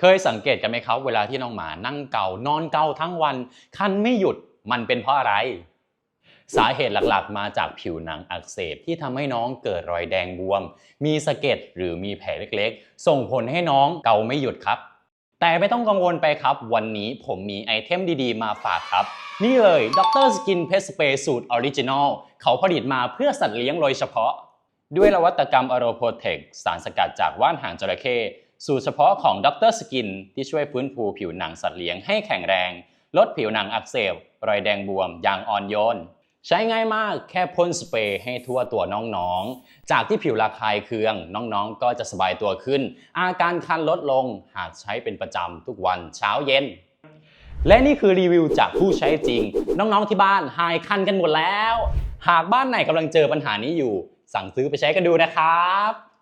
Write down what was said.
เคยสังเกตกันไหมครับ เวลาที่น้องหมานั่งเกานอนเกาทั้งวันคันไม่หยุดมันเป็นเพราะอะไร สาเหตุหลักๆ มาจากผิวหนังอักเสบที่ทำให้น้องเกิดรอยแดงบวม มีสะเก็ดหรือมีแผลเล็กๆ ส่งผลให้น้องเกาไม่หยุดครับ แต่ไม่ต้องกังวลไปครับ วันนี้ผมมีไอเทมดีๆ มาฝากครับ นี่เลยดรสกินเพสเปรสูตรออริจินอลเขาผลิตมาเพื่อสัตว์เลี้ยงโดยเฉพาะ ด้วยนวัตกรรมอโรโปรเทคสารสกัดจากว่านหางจระเข้ สูตรเฉพาะของดรสกิน ที่ช่วยฟื้นฟูผิวหนังสัตว์เลี้ยงให้แข็งแรง ลดผิวหนังอักเสบ รอยแดงบวม อย่างอ่อนโยน ใช้ง่ายมากแค่พ่นสเปรย์ให้ทั่วตัวน้องๆ จากที่ผิวระคายเคือง น้องๆ ก็จะสบายตัวขึ้น อาการคันลดลงหากใช้เป็นประจำทุกวันเช้าเย็น และนี่คือรีวิวจากผู้ใช้จริง น้องๆที่บ้านหายคันกันหมดแล้ว หากบ้านไหนกำลังเจอปัญหานี้อยู่ สั่งซื้อไปใช้กันดูนะครับ